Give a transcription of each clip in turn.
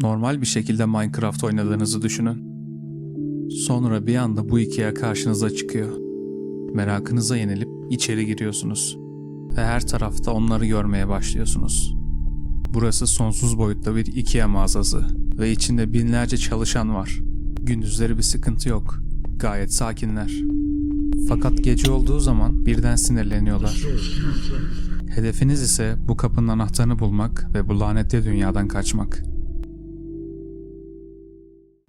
Normal bir şekilde Minecraft oynadığınızı düşünün. Sonra bir anda bu Ikea karşınıza çıkıyor. Merakınıza yenilip içeri giriyorsunuz. Ve her tarafta onları görmeye başlıyorsunuz. Burası sonsuz boyutta bir Ikea mağazası ve içinde binlerce çalışan var. Gündüzleri bir sıkıntı yok. Gayet sakinler. Fakat gece olduğu zaman birden sinirleniyorlar. Hedefiniz ise bu kapının anahtarını bulmak ve bu lanetli dünyadan kaçmak.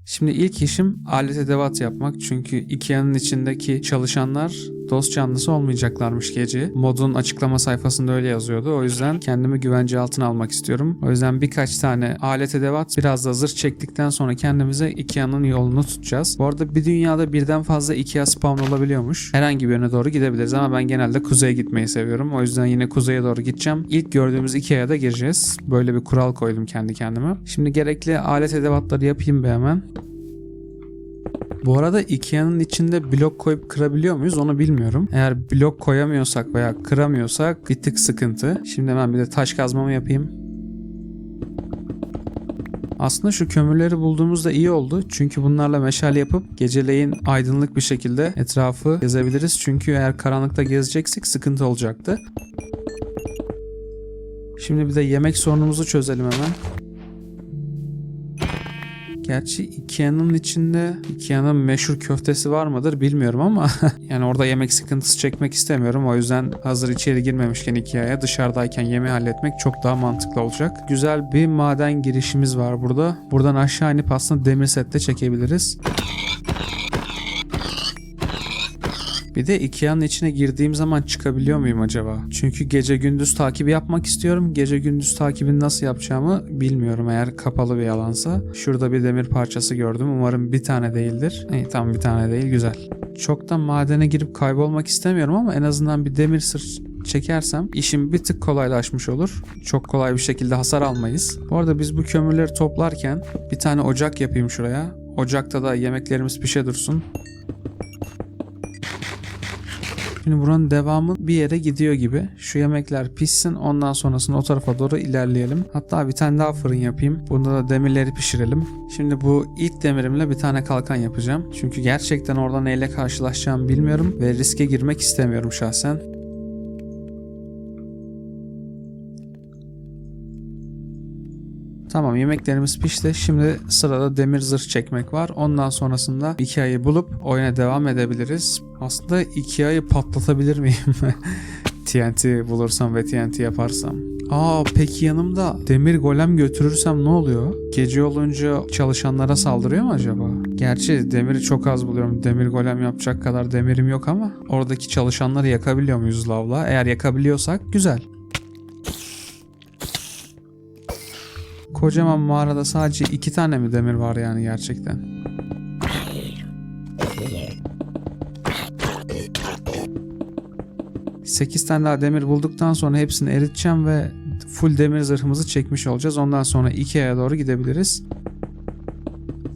Şimdi ilk işim alet edevat yapmak. Çünkü Ikea'nın içindeki çalışanlar dost canlısı olmayacaklarmış gece. Modun açıklama sayfasında öyle yazıyordu. O yüzden kendimi güvence altına almak istiyorum. O yüzden birkaç tane alet edevat biraz da zırh çektikten sonra kendimize Ikea'nın yolunu tutacağız. Bu arada bir dünyada birden fazla Ikea spawn olabiliyormuş. Herhangi bir yöne doğru gidebiliriz ama ben genelde kuzeye gitmeyi seviyorum. O yüzden yine kuzeye doğru gideceğim. İlk gördüğümüz Ikea'ya da gireceğiz. Böyle bir kural koydum kendi kendime. Şimdi gerekli alet edevatları yapayım bir hemen. Bu arada Ikea'nın içinde blok koyup kırabiliyor muyuz onu bilmiyorum. Eğer blok koyamıyorsak veya kıramıyorsak bir tık sıkıntı. Şimdi hemen bir de taş kazmamı yapayım. Aslında şu kömürleri bulduğumuzda iyi oldu. Çünkü bunlarla meşale yapıp geceleyin aydınlık bir şekilde etrafı gezebiliriz. Çünkü eğer karanlıkta gezeceksek sıkıntı olacaktı. Şimdi bir de yemek sorunumuzu çözelim hemen. Gerçi Ikea'nın içinde Ikea'nın meşhur köftesi var mıdır bilmiyorum ama yani orada yemek sıkıntısı çekmek istemiyorum. O yüzden hazır içeri girmemişken Ikea'ya dışarıdayken yemeği halletmek çok daha mantıklı olacak. Güzel bir maden girişimiz var burada. Buradan aşağı inip aslında demir sette çekebiliriz. Bir de Ikea'nın içine girdiğim zaman çıkabiliyor muyum acaba? Çünkü gece gündüz takibi yapmak istiyorum. Gece gündüz takibini nasıl yapacağımı bilmiyorum eğer kapalı bir alansa. Şurada bir demir parçası gördüm. Umarım bir tane değildir. İyi tam bir tane değil güzel. Çok da madene girip kaybolmak istemiyorum ama en azından bir demir sır çekersem işim bir tık kolaylaşmış olur. Çok kolay bir şekilde hasar almayız. Bu arada biz bu kömürleri toplarken bir tane ocak yapayım şuraya. Ocakta da yemeklerimiz pişe dursun. Şimdi buranın devamı bir yere gidiyor gibi. Şu yemekler pişsin ondan sonrasında o tarafa doğru ilerleyelim. Hatta bir tane daha fırın yapayım. Bunda da demirleri pişirelim. Şimdi bu ilk demirimle bir tane kalkan yapacağım. Çünkü gerçekten orada neyle karşılaşacağımı bilmiyorum ve riske girmek istemiyorum şahsen. Tamam yemeklerimiz pişti. Şimdi sırada demir zırh çekmek var. Ondan sonrasında Ikea'yı bulup oyuna devam edebiliriz. Aslında Ikea'yı patlatabilir miyim? TNT bulursam ve TNT yaparsam. Aa peki yanımda demir golem götürürsem ne oluyor? Gece olunca çalışanlara saldırıyor mu acaba? Gerçi demiri çok az buluyorum. Demir golem yapacak kadar demirim yok ama oradaki çalışanları yakabiliyor muyuz lavla? Eğer yakabiliyorsak güzel. Kocaman mağarada sadece iki tane mi demir var yani gerçekten? Sekiz tane daha demir bulduktan sonra hepsini eriteceğim ve full demir zırhımızı çekmiş olacağız. Ondan sonra Ikea'ya doğru gidebiliriz.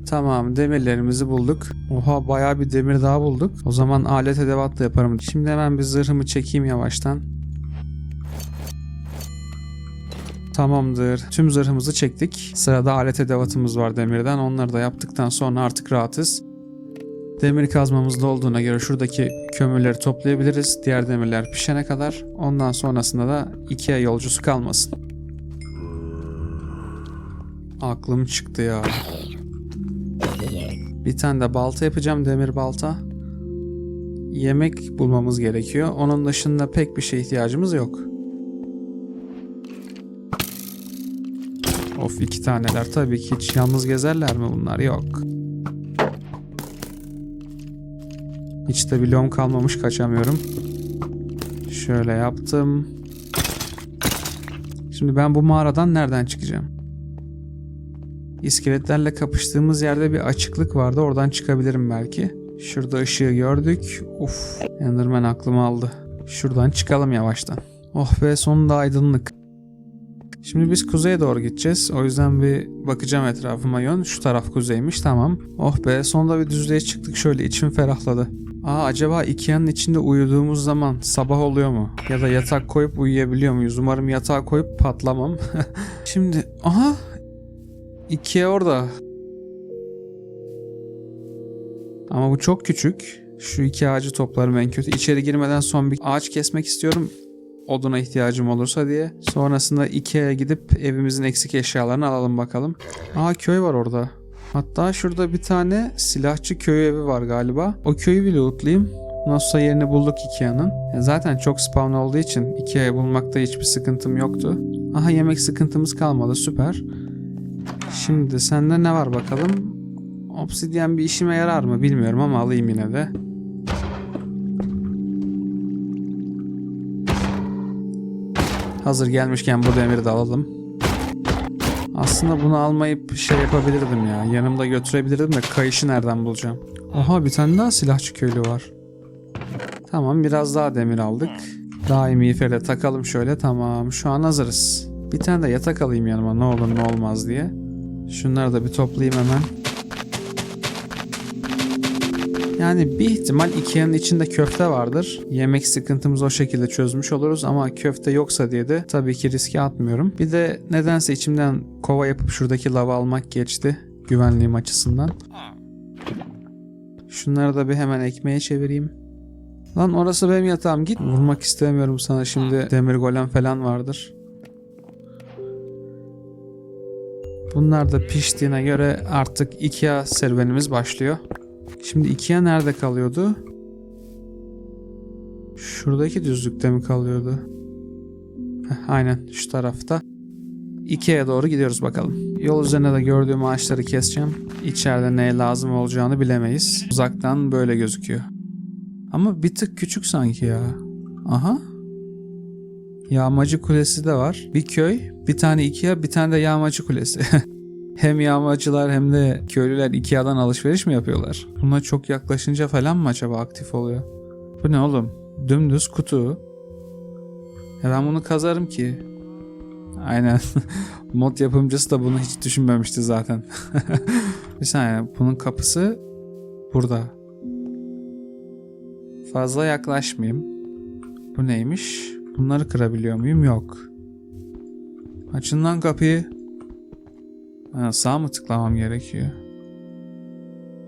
Tamam demirlerimizi bulduk. Oha bayağı bir demir daha bulduk. O zaman alet edevatla yaparım. Şimdi hemen bir zırhımı çekeyim yavaştan. Tamamdır. Tüm zırhımızı çektik. Sırada alet edevatımız var demirden. Onları da yaptıktan sonra artık rahatız. Demir kazmamız da olduğuna göre şuradaki kömürleri toplayabiliriz. Diğer demirler pişene kadar. Ondan sonrasında da Ikea yolcusu kalmasın. Aklım çıktı ya. Bir tane de balta yapacağım demir balta. Yemek bulmamız gerekiyor. Onun dışında pek bir şey ihtiyacımız yok. Of iki taneler tabii ki hiç yalnız gezerler mi bunlar? Yok. Hiç de bloğum kalmamış kaçamıyorum. Şöyle yaptım. Şimdi ben bu mağaradan nereden çıkacağım? İskeletlerle kapıştığımız yerde bir açıklık vardı. Oradan çıkabilirim belki. Şurada ışığı gördük. Uf, Enderman aklımı aldı. Şuradan çıkalım yavaştan. Oh be sonunda aydınlık. Şimdi biz kuzeye doğru gideceğiz. O yüzden bir bakacağım etrafıma yön. Şu taraf kuzeymiş tamam. Oh be sonunda bir düzlüğe çıktık şöyle içim ferahladı. Aa acaba Ikea'nın içinde uyuduğumuz zaman sabah oluyor mu? Ya da yatak koyup uyuyabiliyor muyuz? Umarım yatağa koyup patlamam. Şimdi aha Ikea orada. Ama bu çok küçük. Şu iki ağacı toplarım en kötü. İçeri girmeden son bir ağaç kesmek istiyorum. Oduna ihtiyacım olursa diye. Sonrasında Ikea'ya gidip evimizin eksik eşyalarını alalım bakalım. Aa köy var orada. Hatta şurada bir tane silahçı köy evi var galiba. O köyü bir lootlayayım. Nasılsa yerini bulduk Ikea'nın. Zaten çok spawn olduğu için Ikea'yı bulmakta hiçbir sıkıntım yoktu. Aha yemek sıkıntımız kalmadı süper. Şimdi sende ne var bakalım? Obsidyen bir işime yarar mı bilmiyorum ama alayım yine de. Hazır gelmişken bu demiri de alalım. Aslında bunu almayıp şey yapabilirdim ya. Yanımda götürebilirdim de kayışı nereden bulacağım? Aha bir tane daha silahçı köylü var. Tamam biraz daha demir aldık. Daimi ifere takalım şöyle tamam şu an hazırız. Bir tane de yatak alayım yanıma ne olur ne olmaz diye. Şunları da bir toplayayım hemen. Yani bir ihtimal Ikea'nın içinde köfte vardır. Yemek sıkıntımızı o şekilde çözmüş oluruz ama köfte yoksa diye de tabii ki riske atmıyorum. Bir de nedense içimden kova yapıp şuradaki lava almak geçti güvenliğim açısından. Şunları da bir hemen ekmeğe çevireyim. Lan orası benim yatağım git. Vurmak istemiyorum sana şimdi demir golem falan vardır. Bunlar da piştiğine göre artık Ikea serüvenimiz başlıyor. Şimdi Ikea nerede kalıyordu? Şuradaki düzlükte mi kalıyordu? Heh, aynen şu tarafta. Ikea'ya doğru gidiyoruz bakalım. Yol üzerinde de gördüğüm ağaçları keseceğim. İçeride neye lazım olacağını bilemeyiz. Uzaktan böyle gözüküyor. Ama bir tık küçük sanki ya. Aha. Yağmacı kulesi de var. Bir köy, bir tane Ikea, bir tane de yağmacı kulesi. hem yağmacılar hem de köylüler Ikea'dan alışveriş mi yapıyorlar? Buna çok yaklaşınca falan mı acaba aktif oluyor? Bu ne oğlum? Dümdüz kutu. E ben bunu kazarım ki. Aynen. Mod yapımcısı da bunu hiç düşünmemişti zaten. bir saniye. Bunun kapısı burada. Fazla yaklaşmayayım. Bu neymiş? Bunları kırabiliyor muyum? Yok. Açın lan kapıyı. Ha, sağ mı tıklamam gerekiyor?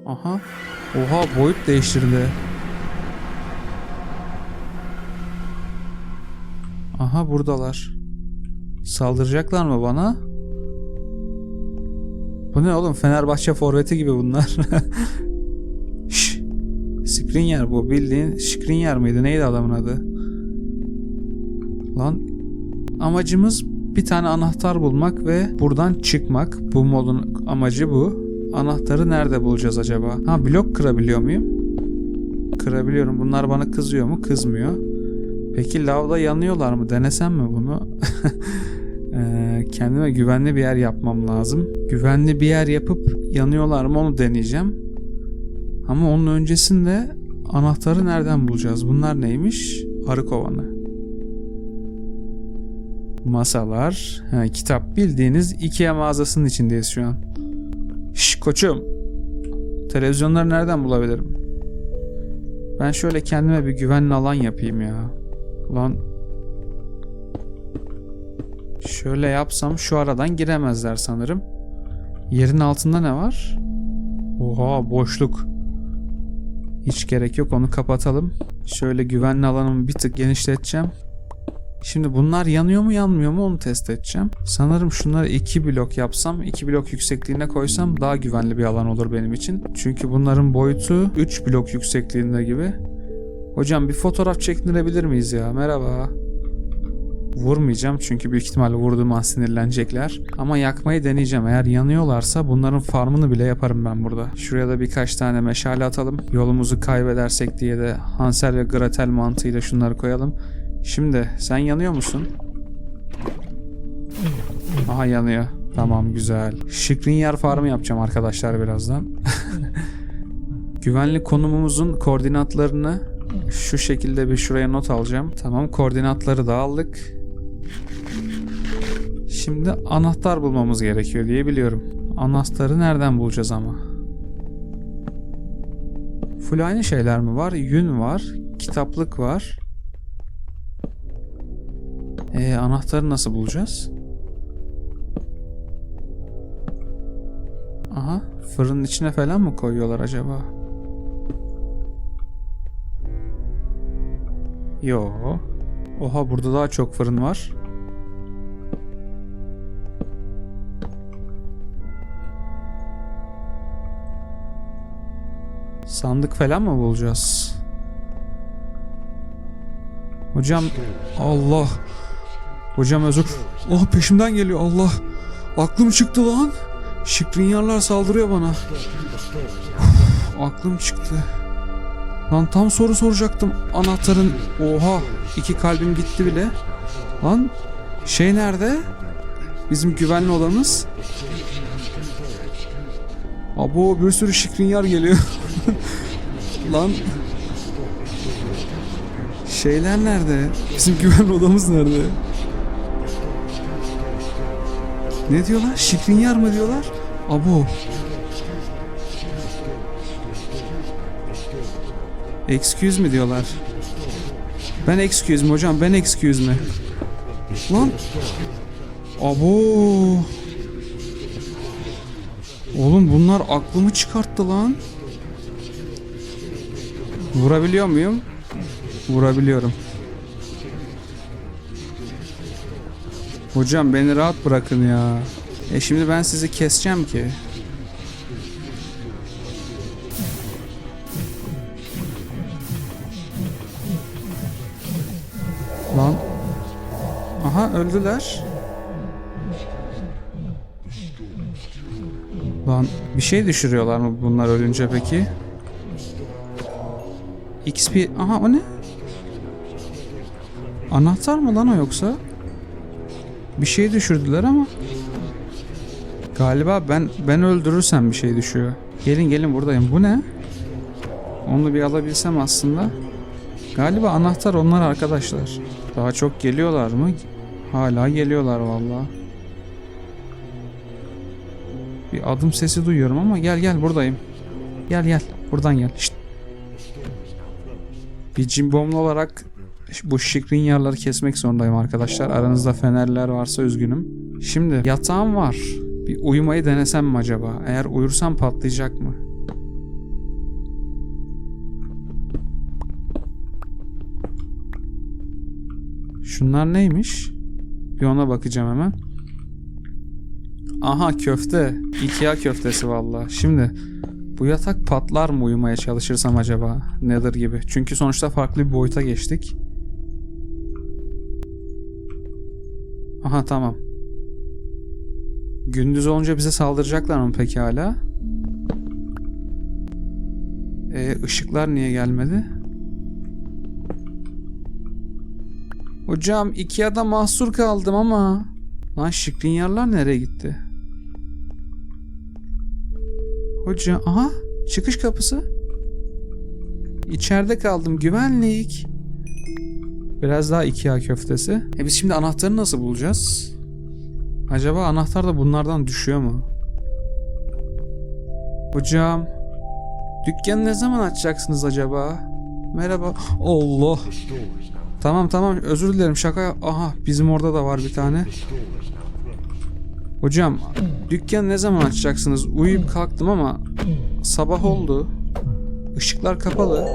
Aha. Oha boyut değiştirdi. Aha buradalar. Saldıracaklar mı bana? Bu ne oğlum? Fenerbahçe forveti gibi bunlar. Şş. Skriniar bu. Bildiğin Skriniar mıydı? Neydi adamın adı? Lan amacımız bir tane anahtar bulmak ve buradan çıkmak. Bu modun amacı bu. Anahtarı nerede bulacağız acaba? Ha blok kırabiliyor muyum? Kırabiliyorum. Bunlar bana kızıyor mu? Kızmıyor. Peki lavda yanıyorlar mı? Denesem mi bunu? Ee, kendime güvenli bir yer yapmam lazım. Güvenli bir yer yapıp yanıyorlar mı onu deneyeceğim. Ama onun öncesinde anahtarı nereden bulacağız? Bunlar neymiş? Arı kovanı. Masalar. Ha, kitap bildiğiniz Ikea mağazasının içindeyiz şu an. Şş koçum. Televizyonları nereden bulabilirim? Ben şöyle kendime bir güvenli alan yapayım ya. Ulan Şöyle yapsam şu aradan giremezler sanırım. Yerin altında ne var? Oha boşluk. Hiç gerek yok onu kapatalım. Şöyle güvenli alanımı bir tık genişleteceğim. Şimdi bunlar yanıyor mu yanmıyor mu onu test edeceğim. Sanırım şunları iki blok yapsam, iki blok yüksekliğine koysam daha güvenli bir alan olur benim için. Çünkü bunların boyutu 3 blok yüksekliğinde gibi. Hocam bir fotoğraf çektirebilir miyiz ya? Merhaba. Vurmayacağım çünkü büyük ihtimalle vurduğum an sinirlenecekler. Ama yakmayı deneyeceğim. Eğer yanıyorlarsa bunların farmını bile yaparım ben burada. Şuraya da birkaç tane meşale atalım. Yolumuzu kaybedersek diye de Hansel ve Gretel mantığıyla şunları koyalım. Şimdi sen yanıyor musun? Aha yanıyor. Tamam güzel. Şikrin farmı yapacağım arkadaşlar birazdan. Güvenlik konumumuzun koordinatlarını şu şekilde bir şuraya not alacağım. Tamam koordinatları da aldık. Şimdi anahtar bulmamız gerekiyor diye biliyorum. Anahtarı nereden bulacağız ama? Full aynı şeyler mi var? Yün var. Kitaplık var. Ee, anahtarı nasıl bulacağız? Aha fırının içine falan mı koyuyorlar acaba? Yo. Oha burada daha çok fırın var. Sandık falan mı bulacağız? Hocam Allah. Hocam özür. Oh peşimden geliyor Allah. Aklım çıktı lan. Şikrinyarlar saldırıyor bana. Uf, aklım çıktı. Lan tam soru soracaktım. Anahtarın oha iki kalbim gitti bile. Lan şey nerede? Bizim güvenli odamız. Abo bir sürü şikrinyar geliyor. Lan şeyler nerede? Bizim güvenli odamız nerede? Ne diyorlar? Şikrinyar mı diyorlar? Abo. Excuse mi diyorlar? Ben excuse mi hocam? Ben excuse mi? Lan. Abo. Oğlum bunlar aklımı çıkarttı lan. Vurabiliyor muyum? Vurabiliyorum. Hocam beni rahat bırakın ya. E şimdi ben sizi keseceğim ki. Lan. Aha öldüler. Lan bir şey düşürüyorlar mı bunlar ölünce peki? XP... Aha o ne? Anahtar mı lan o yoksa? Bir şey düşürdüler ama. Galiba ben ben öldürürsem bir şey düşüyor. Gelin gelin buradayım. Bu ne? Onu bir alabilsem aslında. Galiba anahtar onlar arkadaşlar. Daha çok geliyorlar mı? Hala geliyorlar vallahi. Bir adım sesi duyuyorum ama gel gel buradayım. Gel gel buradan gel. Şşt. Bir cimbomlu olarak bu şikrinyarları kesmek zorundayım arkadaşlar. Aranızda fenerler varsa üzgünüm. Şimdi yatağım var. Bir uyumayı denesem mi acaba? Eğer uyursam patlayacak mı? Şunlar neymiş? Bir ona bakacağım hemen. Aha köfte. Ikea köftesi valla. Şimdi bu yatak patlar mı uyumaya çalışırsam acaba? Nether gibi. Çünkü sonuçta farklı bir boyuta geçtik. Aha tamam. Gündüz olunca bize saldıracaklar mı peki hala? E ışıklar niye gelmedi? Hocam Ikea'da mahsur kaldım ama. Lan şikrinyarlar nereye gitti? Hocam aha çıkış kapısı. İçeride kaldım güvenlik. Biraz daha Ikea köftesi. E biz şimdi anahtarı nasıl bulacağız? Acaba anahtar da bunlardan düşüyor mu? Hocam. Dükkanı ne zaman açacaksınız acaba? Merhaba. Allah. Tamam tamam özür dilerim şaka. Aha bizim orada da var bir tane. Hocam dükkanı ne zaman açacaksınız? Uyuyup kalktım ama sabah oldu. Işıklar kapalı.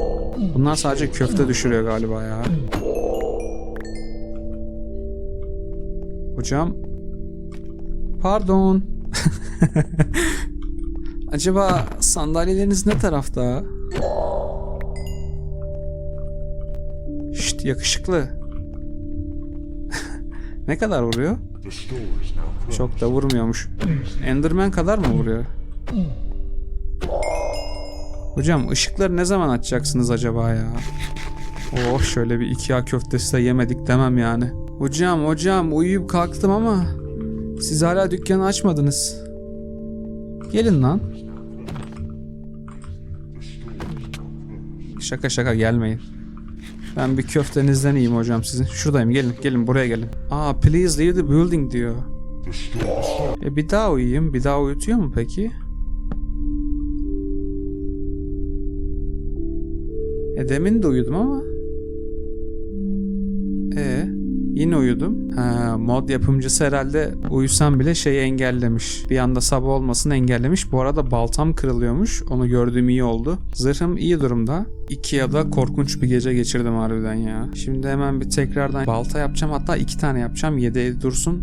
Bunlar sadece köfte düşürüyor galiba ya. Hocam. Pardon. Acaba sandalyeleriniz ne tarafta? Şşt yakışıklı. ne kadar vuruyor? Çok da vurmuyormuş. Enderman kadar mı vuruyor? Hocam ışıkları ne zaman açacaksınız acaba ya? Oh şöyle bir Ikea köftesi de yemedik demem yani. Hocam hocam uyuyup kalktım ama siz hala dükkanı açmadınız. Gelin lan. Şaka şaka gelmeyin. Ben bir köftenizden iyiyim hocam sizin. Şuradayım gelin gelin buraya gelin. Aa please leave the building diyor. E bir daha uyuyayım. Bir daha uyutuyor mu peki? E demin de uyudum ama. Yine uyudum. Ha, mod yapımcısı herhalde uyusam bile şeyi engellemiş. Bir anda sabah olmasını engellemiş. Bu arada baltam kırılıyormuş. Onu gördüğüm iyi oldu. Zırhım iyi durumda. İki ya da korkunç bir gece geçirdim harbiden ya. Şimdi hemen bir tekrardan balta yapacağım. Hatta iki tane yapacağım. Yedi dursun.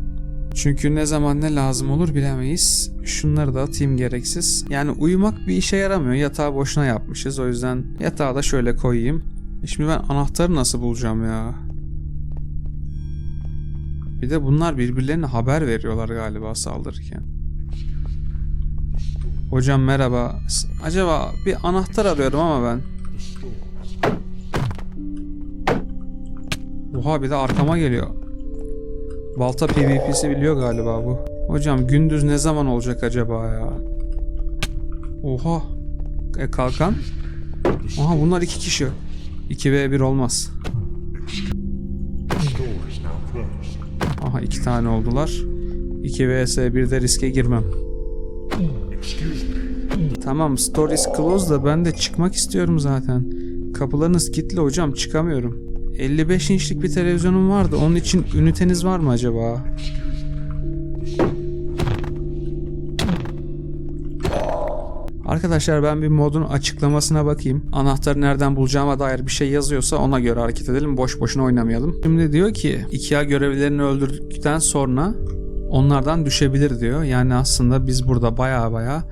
Çünkü ne zaman ne lazım olur bilemeyiz. Şunları da atayım gereksiz. Yani uyumak bir işe yaramıyor. Yatağı boşuna yapmışız. O yüzden yatağı da şöyle koyayım. Şimdi ben anahtarı nasıl bulacağım ya? Bir de bunlar birbirlerine haber veriyorlar galiba saldırırken. Hocam merhaba. Acaba bir anahtar arıyorum ama ben. Oha bir de arkama geliyor. Balta PvP'si biliyor galiba bu. Hocam gündüz ne zaman olacak acaba ya? Oha. E kalkan. Aha bunlar iki kişi. 2v1 olmaz. Aha iki tane oldular. 2 vs 1'de riske girmem. Tamam stories closed da ben de çıkmak istiyorum zaten. Kapılarınız kilitli hocam çıkamıyorum. 55 inçlik bir televizyonum vardı. Onun için üniteniz var mı acaba? Arkadaşlar ben bir modun açıklamasına bakayım. Anahtarı nereden bulacağıma dair bir şey yazıyorsa ona göre hareket edelim. Boş boşuna oynamayalım. Şimdi diyor ki IKEA görevlilerini öldürdükten sonra onlardan düşebilir diyor. Yani aslında biz burada baya baya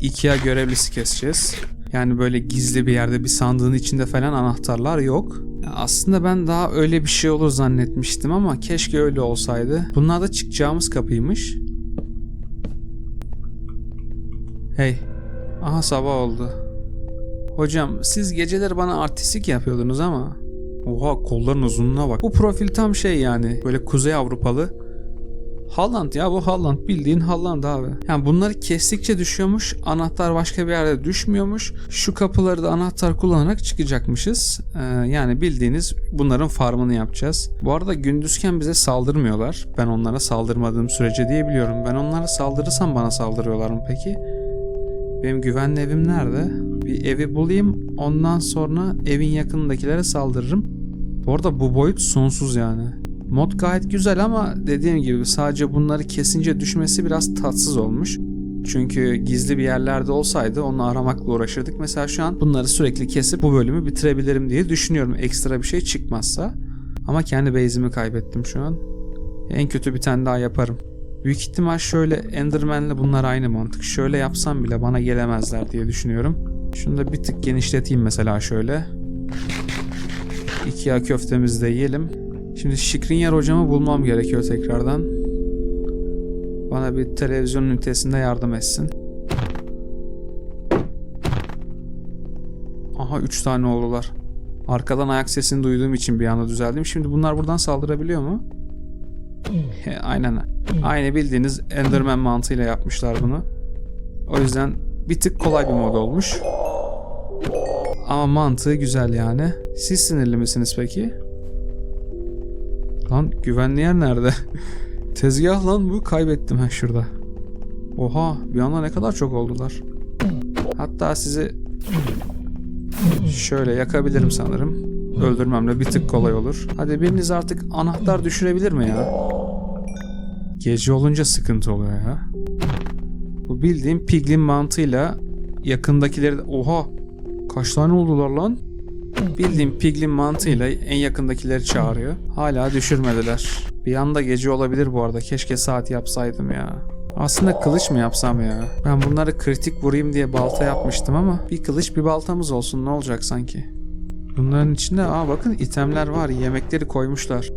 IKEA görevlisi keseceğiz. Yani böyle gizli bir yerde bir sandığın içinde falan anahtarlar yok. Aslında ben daha öyle bir şey olur zannetmiştim ama keşke öyle olsaydı. Bunlar da çıkacağımız kapıymış. Hey. Aha sabah oldu. Hocam siz geceleri bana artistik yapıyordunuz ama. Oha kolların uzunluğuna bak. Bu profil tam şey yani. Böyle Kuzey Avrupalı. Holland ya bu Holland bildiğin Holland abi. Yani bunları kestikçe düşüyormuş. Anahtar başka bir yerde düşmüyormuş. Şu kapıları da anahtar kullanarak çıkacakmışız. Ee, yani bildiğiniz bunların farmını yapacağız. Bu arada gündüzken bize saldırmıyorlar. Ben onlara saldırmadığım sürece diye biliyorum. Ben onlara saldırırsam bana saldırıyorlar mı peki? Benim güvenli evim nerede? Bir evi bulayım. Ondan sonra evin yakınındakilere saldırırım. Bu arada bu boyut sonsuz yani. Mod gayet güzel ama dediğim gibi sadece bunları kesince düşmesi biraz tatsız olmuş. Çünkü gizli bir yerlerde olsaydı onu aramakla uğraşırdık. Mesela şu an bunları sürekli kesip bu bölümü bitirebilirim diye düşünüyorum ekstra bir şey çıkmazsa. Ama kendi base'imi kaybettim şu an. En kötü bir tane daha yaparım. Büyük ihtimal şöyle Enderman'le bunlar aynı mantık. Şöyle yapsam bile bana gelemezler diye düşünüyorum. Şunu da bir tık genişleteyim mesela şöyle. İki köftemizi de yiyelim. Şimdi Şikrinyer hocamı bulmam gerekiyor tekrardan. Bana bir televizyon ünitesinde yardım etsin. Aha 3 tane oldular. Arkadan ayak sesini duyduğum için bir anda düzeldim. Şimdi bunlar buradan saldırabiliyor mu? Aynen. Aynı bildiğiniz Enderman mantığıyla yapmışlar bunu. O yüzden bir tık kolay bir mod olmuş. Ama mantığı güzel yani. Siz sinirli misiniz peki? Lan güvenli yer nerede? Tezgah lan bu kaybettim ha şurada. Oha bir anda ne kadar çok oldular. Hatta sizi şöyle yakabilirim sanırım. Öldürmemle bir tık kolay olur. Hadi biriniz artık anahtar düşürebilir mi ya? Gece olunca sıkıntı oluyor ya. Bu bildiğim piglin mantığıyla yakındakileri... Oha! Kaç tane oldular lan? Bildiğim piglin mantığıyla en yakındakileri çağırıyor. Hala düşürmediler. Bir anda gece olabilir bu arada. Keşke saat yapsaydım ya. Aslında kılıç mı yapsam ya? Ben bunları kritik vurayım diye balta yapmıştım ama bir kılıç bir baltamız olsun ne olacak sanki? Bunların içinde aa bakın itemler var. Yemekleri koymuşlar.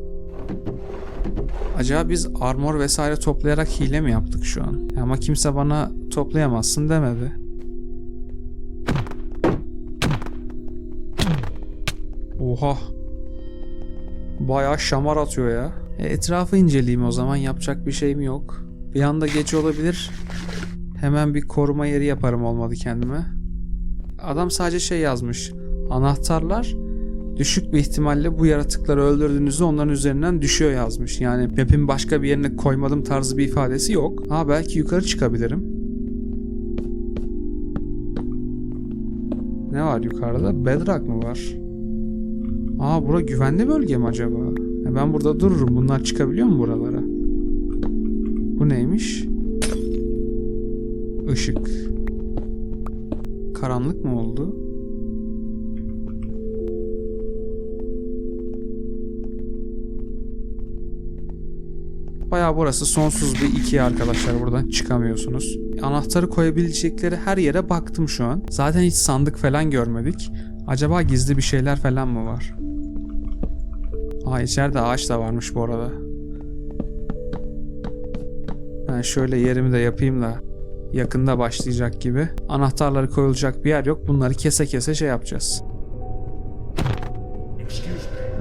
Acaba biz armor vesaire toplayarak hile mi yaptık şu an? Ama kimse bana toplayamazsın demedi. Oha. Bayağı şamar atıyor ya. E, etrafı inceleyeyim o zaman yapacak bir şeyim yok. Bir anda gece olabilir. Hemen bir koruma yeri yaparım olmadı kendime. Adam sadece şey yazmış. Anahtarlar düşük bir ihtimalle bu yaratıkları öldürdüğünüzde onların üzerinden düşüyor yazmış. Yani map'in başka bir yerine koymadım tarzı bir ifadesi yok. Ha belki yukarı çıkabilirim. Ne var yukarıda? Bedrock mı var? Aa bura güvenli bölge mi acaba? Ya ben burada dururum. Bunlar çıkabiliyor mu buralara? Bu neymiş? Işık. Karanlık mı oldu? Bayağı burası sonsuz bir ikiye arkadaşlar buradan çıkamıyorsunuz. Anahtarı koyabilecekleri her yere baktım şu an. Zaten hiç sandık falan görmedik. Acaba gizli bir şeyler falan mı var? Aa içeride ağaç da varmış bu arada. Ben şöyle yerimi de yapayım da yakında başlayacak gibi. Anahtarları koyulacak bir yer yok. Bunları kese kese şey yapacağız.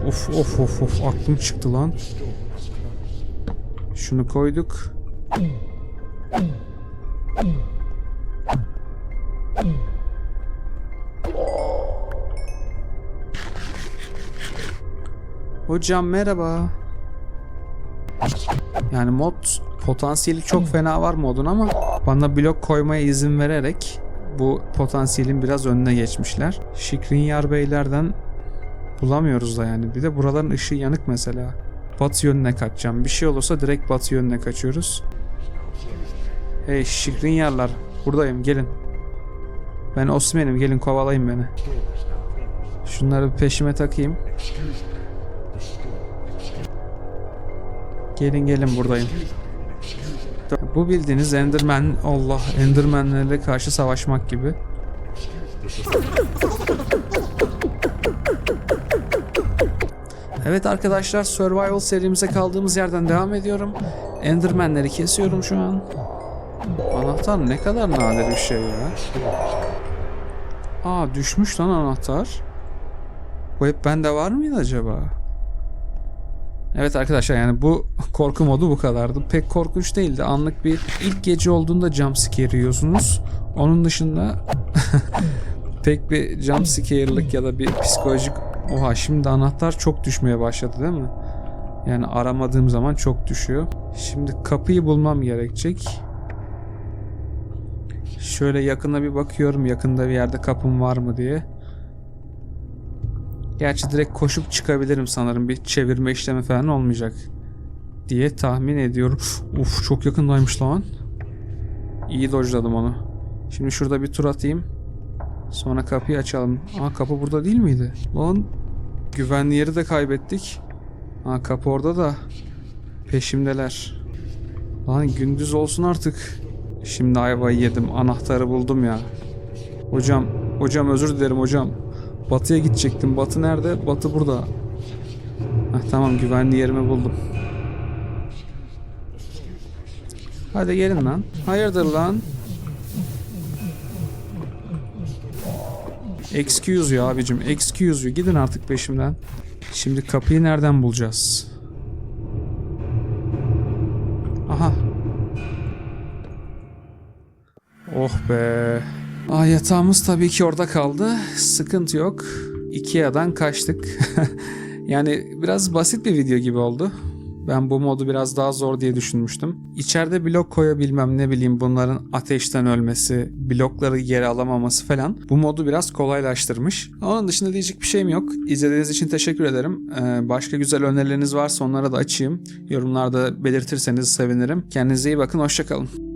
Of of of of aklım çıktı lan. Şunu koyduk. Hocam merhaba. Yani mod potansiyeli çok fena var modun ama bana blok koymaya izin vererek bu potansiyelin biraz önüne geçmişler. Şikrinyar beylerden bulamıyoruz da yani. Bir de buraların ışığı yanık mesela. Batı yönüne kaçacağım. Bir şey olursa direkt batı yönüne kaçıyoruz. Hey Şikrinyarlar buradayım gelin. Ben Osman'ım gelin kovalayın beni. Şunları peşime takayım. Gelin gelin buradayım. Bu bildiğiniz Enderman, Allah Enderman'lerle karşı savaşmak gibi. Evet arkadaşlar Survival serimize kaldığımız yerden devam ediyorum. Enderman'leri kesiyorum şu an. Anahtar ne kadar nadir bir şey ya. Aa düşmüş lan anahtar. Bu hep bende var mıydı acaba? Evet arkadaşlar yani bu korku modu bu kadardı. Pek korkunç değildi. Anlık bir ilk gece olduğunda jumpscare yiyorsunuz. Onun dışında pek bir jumpscare'lık ya da bir psikolojik Oha şimdi anahtar çok düşmeye başladı değil mi? Yani aramadığım zaman çok düşüyor. Şimdi kapıyı bulmam gerekecek. Şöyle yakına bir bakıyorum yakında bir yerde kapım var mı diye. Gerçi direkt koşup çıkabilirim sanırım. Bir çevirme işlemi falan olmayacak. Diye tahmin ediyorum. Uf çok yakındaymış lan. İyi dojladım onu. Şimdi şurada bir tur atayım. Sonra kapıyı açalım. Aa kapı burada değil miydi? Lan güvenli yeri de kaybettik. Aa kapı orada da. Peşimdeler. Lan gündüz olsun artık. Şimdi ayvayı yedim. Anahtarı buldum ya. Hocam, hocam özür dilerim hocam. Batı'ya gidecektim. Batı nerede? Batı burada. Heh, tamam güvenli yerimi buldum. Hadi gelin lan. Hayırdır lan? Excuse you abicim. Excuse you. Gidin artık peşimden. Şimdi kapıyı nereden bulacağız? Aha. Oh be. Aa, yatağımız tabii ki orada kaldı. Sıkıntı yok. Ikea'dan kaçtık. yani biraz basit bir video gibi oldu. Ben bu modu biraz daha zor diye düşünmüştüm. İçeride blok koyabilmem ne bileyim bunların ateşten ölmesi, blokları yere alamaması falan bu modu biraz kolaylaştırmış. Onun dışında diyecek bir şeyim yok. İzlediğiniz için teşekkür ederim. Ee, başka güzel önerileriniz varsa onlara da açayım. Yorumlarda belirtirseniz sevinirim. Kendinize iyi bakın, hoşçakalın.